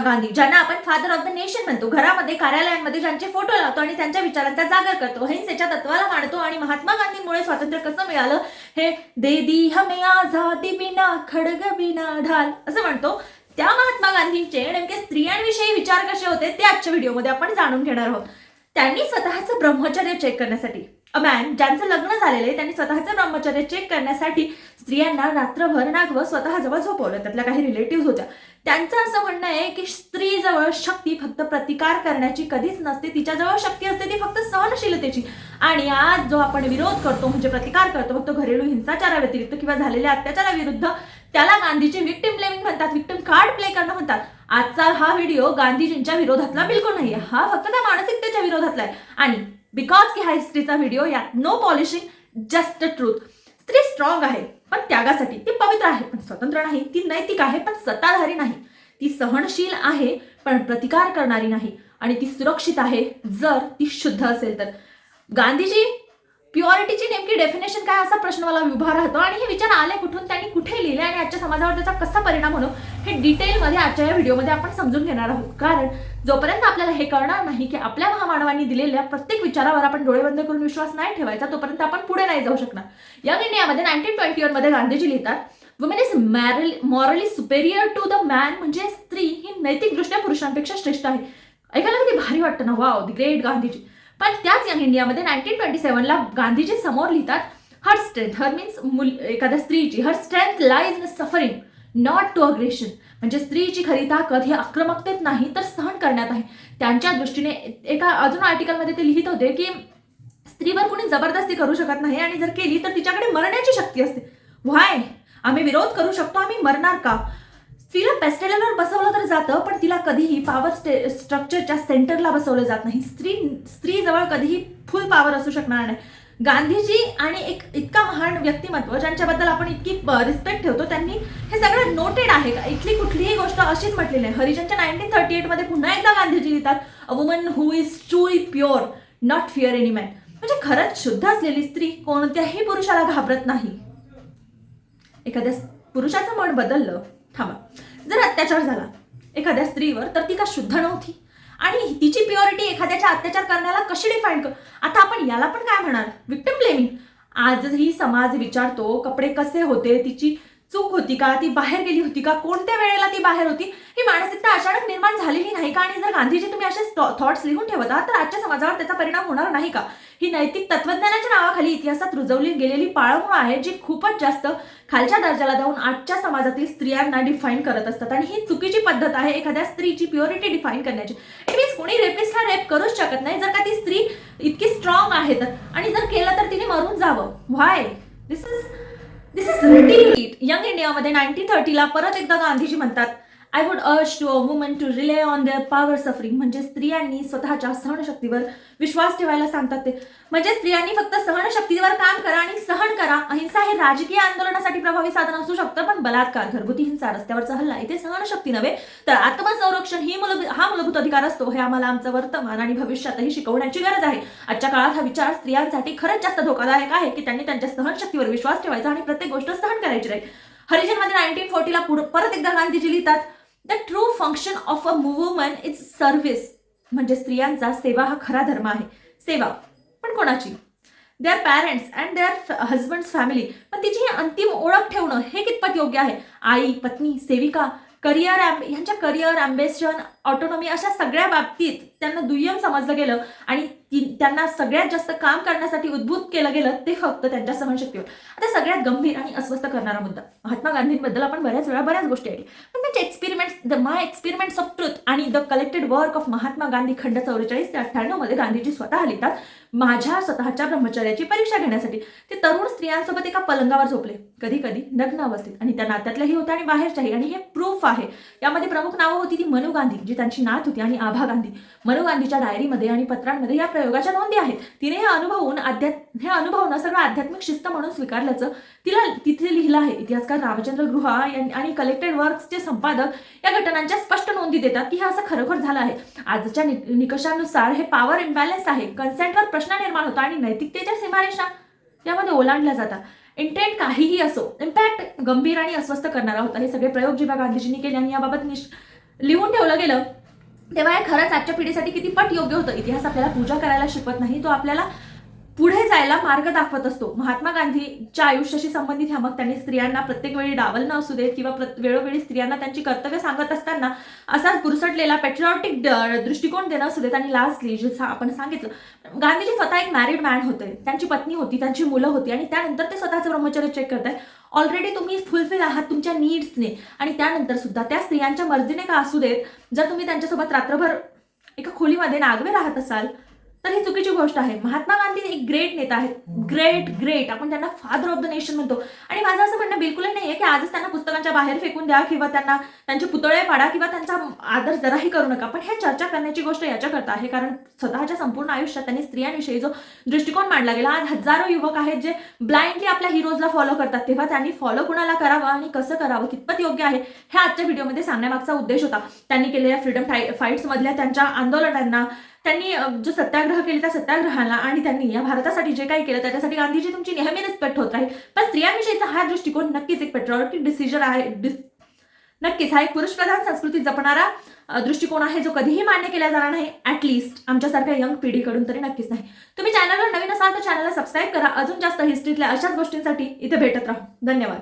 गांधी ज्यांना आपण father of the nation म्हणतो. घरामध्ये कार्यालयांमध्ये ज्यांचे फोटो लावतो आणि त्यांच्या विचारांचा जागर करतो. अहिंसेच्या तत्वाला मांडतो आणि महात्मा गांधींमुळे स्वातंत्र्य कसं मिळालं? हे दे दी हमे आझादी बिना खडग बिना ढाल असं म्हणतो. त्या महात्मा गांधींचे नेमके स्त्रियांविषयी विचार कसे होते ते आजच्या व्हिडिओमध्ये आपण जाणून घेणार आहोत. त्यांनी स्वतःचं ब्रह्मचर्य चेक करण्यासाठी. अ मॅन ज्यांचं लग्न झालेलं आहे त्यांनी स्वतःचं ब्रह्मचर्य चेक करण्यासाठी स्त्रियांना रात्रभर नागवं स्वतःजवळ झोपवलं. त्यातल्या काही रिलेटिव्ह होत्या. त्यांचं असं म्हणणं आहे की स्त्रीजवळ शक्ती फक्त प्रतिकार करण्याची कधीच नसते. तिच्याजवळ शक्ती असते ती फक्त सहनशीलतेची. आणि आज जो आपण विरोध करतो म्हणजे प्रतिकार करतो फक्त घरेलू हिंसाचाराव्यतिरिक्त किंवा झालेल्या अत्याचाराविरुद्ध त्याला गांधीजी विक्टिम ब्लेमिंग म्हणतात विक्टिम कार्ड प्ले करणं म्हणतात. आजचा हा व्हिडिओ गांधीजींच्या विरोधातला बिलकुल नाही हा फक्त त्या मानसिकतेच्या विरोधातला आहे. आणि बिकॉज की हा हिस्ट्रीचा व्हिडिओ यात नो पॉलिशिंग जस्ट ट्रूथ स्त्री स्ट्रॉंग आहे पण त्यागासाठी ती पवित्र आहे. पण स्वतंत्र नाही ती नैतिक आहे पण सत्ताधारी नाही. ती सहनशील आहे पण प्रतिकार करणारी नाही. आणि ती सुरक्षित आहे जर ती शुद्ध असेल तर. गांधीजी प्युअरिटीची नेमकी डेफिनेशन काय असा प्रश्न मला उभा राहतो आणि हे विचार आले कुठून त्यांनी कुठे लिहिले आणि आजच्या समाजावर त्याचा कसा परिणाम होतो हे डिटेलमध्ये आजच्या या व्हिडिओमध्ये आपण समजून घेणार आहोत. कारण जोपर्यंत आपल्याला हे कळणार नाही की आपल्या महामानवांनी दिलेल्या प्रत्येक विचारावर आपण डोळे बंद करून विश्वास नाही ठेवायचा तोपर्यंत आपण पुढे नाही जाऊ शकणार. यंग इंडियामध्ये नाईन्टीन ट्वेंटी मध्ये गांधीजी लिहितात women is merely morally superior to the man म्हणजे स्त्री ही नैतिकदृष्ट्या पुरुषांपेक्षा श्रेष्ठ आहे. ऐकायला किती भारी वाटतं ना? Wow the great Gandhiji. पण त्याच यंग इंडियामध्ये नाईन्टीन ट्वेंटी सेवनला गांधीजी समोर लिहितात हर स्ट्रेंथ हर मीन्स मुल एखाद्या स्त्रीची her strength lies in suffering not to aggression म्हणजे स्त्रीची खरी ताकद ही आक्रमकतेत नाही तर सहन करण्यात आहे. त्यांच्या दृष्टीने एका अजून आर्टिकलमध्ये ते लिहित होते की स्त्रीवर कोणी जबरदस्ती करू शकत नाही आणि जर केली तर तिच्याकडे मरण्याची शक्ती असते. व्हाय आम्ही विरोध करू शकतो आम्ही मरणार का? स्त्रीला पेस्टेलवर बसवलं तर जातं पण तिला कधीही पॉवर स्ट्रक्चरच्या सेंटरला बसवलं जात नाही. स्त्री स्त्रीजवळ कधीही फुल पॉवर असू शकणार नाही. गांधीजी आणि एक इतका महान व्यक्तिमत्व ज्यांच्याबद्दल आपण इतकी रिस्पेक्ट ठेवतो त्यांनी हे सगळं नोटेड आहे का? इथली कुठलीही गोष्ट अशीच म्हटलेली आहे. हरिजनच्या नाईन्टीन थर्टी एटमध्ये पुन्हा एकदा गांधीजी लिहितात a woman who is truly pure not fear any man म्हणजे खरंच शुद्ध असलेली स्त्री कोणत्याही पुरुषाला घाबरत नाही. एखाद्या पुरुषाचं मन बदललं जर अत्याचार झाला एखाद्या स्त्रीवर तर ती का शुद्ध नव्हती? आणि तिची प्युरिटी एखाद्याच्या अत्याचार करण्याला कशी डिफाईन कर? आता आपण याला पण काय म्हणाल? विक्टिम ब्लेमिंग आजही समाज विचारतो कपडे कसे होते तिची? चूक होती का? ती बाहेर गेली होती का? कोणत्या वेळेला ती बाहेर होती? ही मानसिकता अचानक निर्माण झालेली नाही का? आणि जर गांधीजी तुम्ही असे थॉट्स लिहून ठेवत आहात तर आजच्या समाजावर त्याचा परिणाम होणार नाही का? ही नैतिक तत्वज्ञानाच्या नावाखाली इतिहासात रुजवली गेलेली पाळमुळं आहे जी खूपच जास्त खालच्या दर्जाला जाऊन आजच्या समाजातील स्त्रियांना डिफाईन करत असतात. आणि ही चुकीची पद्धत आहे एखाद्या स्त्रीची प्युरिटी डिफाईन करण्याची. इट मीन्स कोणी रेपिस्टला रेप करूच शकत नाही. जर का ती स्त्री इतकी स्ट्रॉंग आहे तर. आणि जर केलं तर तिने मरून जावं. Why this is this is written Young इंडियामध्ये नाईन्टीन थर्टीला परत एकदा गांधीजी म्हणतात I would urge to a woman to rely on their power suffering म्हणजे स्त्रियांनी स्वतःच्या सहनशक्तीवर विश्वास ठेवायला सांगतात ते. म्हणजे स्त्रियांनी फक्त सहनशक्तीवर काम करा आणि सहन करा. अहिंसा हे राजकीय आंदोलनासाठी प्रभावी साधन असू शकतं पण बलात्कार घरगुती हिंसा रस्त्यावरचा हल्ला इथे सहनशक्ती नव्हे. तर आत्मसंरक्षण ही मूलभूत हा मूलभूत अधिकार असतो. हे आम्हाला आमचं वर्तमान आणि भविष्यातही शिकवण्याची गरज आहे. आजच्या काळात हा विचार स्त्रियांसाठी खरंच जास्त धोकादायक आहे की त्यांनी त्यांच्या सहनशक्तीवर विश्वास ठेवायचा आणि प्रत्येक गोष्ट सहन करायची राहील. हरिजनमध्ये नाईन्टीन फोर्टीला परत एकदा गांधीजी लिहितात the true function of a woman is service म्हणजे स्त्रियांचा सेवा हा खरा धर्म आहे. सेवा. पण कोणाची? Their parents and their husbands family पण तिची ही अंतिम ओळख ठेवणं हे कितपत योग्य आहे? आई पत्नी सेविका करिअर ह्यांच्या करिअर अँबेशन ऑटोनॉमी अशा सगळ्या बाबतीत त्यांना दुय्यम समजलं गेलं आणि त्यांना सगळ्यात जास्त काम करण्यासाठी उद्भूत केलं गेलं ते फक्त त्यांच्या सहनशक्तीवर आता सगळ्यात गंभीर आणि अस्वस्थ करणारा मुद्दा. महात्मा गांधींबद्दल आपण बऱ्याच वेळा बऱ्याच गोष्टी ऐकल्या. पण त्यांचे experiments the my experiments of truth आणि the collected work of Mahatma Gandhi खंड चौवेचाळीस ते अठ्ठ्याण्णवमध्ये गांधीजी स्वतः लिहितात माझ्या स्वतःच्या ब्रह्मचर्याची परीक्षा घेण्यासाठी. ते तरुण स्त्रियांसोबत एका पलंगावर झोपले. कधी कधी नग्न अवस्थेत. आणि त्या नात्यातल्याही होत्या आणि बाहेरच्याही. आणि हे प्रूफ आहे. यामध्ये प्रमुख नावं होती ती मनू गांधी जी त्यांची नात होती आणि आभा गांधी मनु गांधीच्या डायरीमध्ये आणि पत्रांमध्ये या प्रयोगाच्या नोंदी आहेत. तिने हे अनुभवून अध्यात् हे अनुभवणं सगळं आध्यात्मिक शिस्त म्हणून स्वीकारल्याचं तिला तिथे लिहिलं आहे. इतिहासकार रामचंद्र गृहा आणि कलेक्टेड वर्क्सचे संपादक या घटनांच्या स्पष्ट नोंदी देतात की हे असं खरोखर झालं आहे. आजच्या नि- निकषानुसार हे पॉवर इम्बॅलन्स आहे. कन्सेंटवर प्रश्न निर्माण होतो आणि नैतिकतेच्या सीमारेषा यामध्ये ओलांडल्या जातात. इंटेंट काहीही असो इम्पॅक्ट गंभीर आणि अस्वस्थ करणारा होता. हे सगळे प्रयोग जेव्हा गांधीजींनी केले आणि याबाबत निश लिहून ठेवलं गेलं तेव्हा हे खरंच आजच्या पिढीसाठी किती पट योग्य होतं. इतिहास आपल्याला पूजा करायला शिकवत नाही तो आपल्याला पुढे जायला मार्ग दाखवत असतो. महात्मा गांधीच्या आयुष्याशी संबंधित ह्या मग त्यांनी स्त्रियांना प्रत्येक वेळी डावलणं असू देत किंवा वेळोवेळी स्त्रियांना त्यांची कर्तव्य सांगत असताना असा पुरसटलेला पेट्रिऑटिक दृष्टिकोन देणं असू देत आणि लास्टली जे आपण सांगितलं. गांधीजी स्वतः एक मॅरिड मॅन होते. त्यांची पत्नी होती त्यांची मुलं होती आणि त्यानंतर ते स्वतःचं ब्रह्मचर्य चेक करताय ऑलरेडी तुम्ही फुलफिल आहात तुमच्या नीड्सने आणि त्यानंतर सुद्धा त्या स्त्रियांच्या मर्जीने का असू देत जर तुम्ही त्यांच्यासोबत रात्रभर एका खोलीमध्ये नागवे राहत असाल तर ही चुकीची गोष्ट आहे. महात्मा गांधी एक ग्रेट नेता आहेत. ग्रेट ग्रेट आपण त्यांना फादर ऑफ द नेशन म्हणतो. आणि माझं असं म्हणणं बिलकुलही नाही आहे की आजच त्यांना पुस्तकांच्या बाहेर फेकून द्या किंवा त्यांना त्यांचे पुतळे पाडा किंवा त्यांचा आदर जराही करू नका. पण हे चर्चा करण्याची गोष्ट याच्याकरता आहे. कारण स्वतःच्या संपूर्ण आयुष्यात त्यांनी स्त्रियांविषयी जो दृष्टिकोन मांडला गेला आज हजारो युवक आहेत जे ब्लाइंडली आपल्या हिरोजला फॉलो करतात. तेव्हा त्यांनी फॉलो कुणाला करावं आणि कसं करावं कितपत योग्य आहे हे आजच्या व्हिडिओमध्ये सांगण्यामागचा उद्देश होता. त्यांनी केलेल्या फ्रीडम फाईट्समधल्या त्यांच्या आंदोलनांना त्यांनी जो सत्याग्रह केला त्या सत्याग्रहाला आणि त्यांनी या भारतासाठी जे काही केलं त्याच्यासाठी गांधीजी तुमची नेहमी रिस्पेक्ट होत राहील. पण स्त्रियांविषयीचा हा दृष्टिकोन नक्कीच एक पेट्रोटिक डिसिजन आहे. नक्कीच हा एक पुरुषप्रधान संस्कृती जपणारा दृष्टिकोन आहे जो कधीही मान्य केला जाणार नाही. ऍटलिस्ट आमच्यासारख्या यंग पिढीकडून तरी नक्कीच नाही. तुम्ही चॅनलवर नवीन असाल तर चॅनलला सबस्क्राईब करा. अजून जास्त हिस्ट्रीतल्या अशाच गोष्टींसाठी इथे भेटत राहू. धन्यवाद.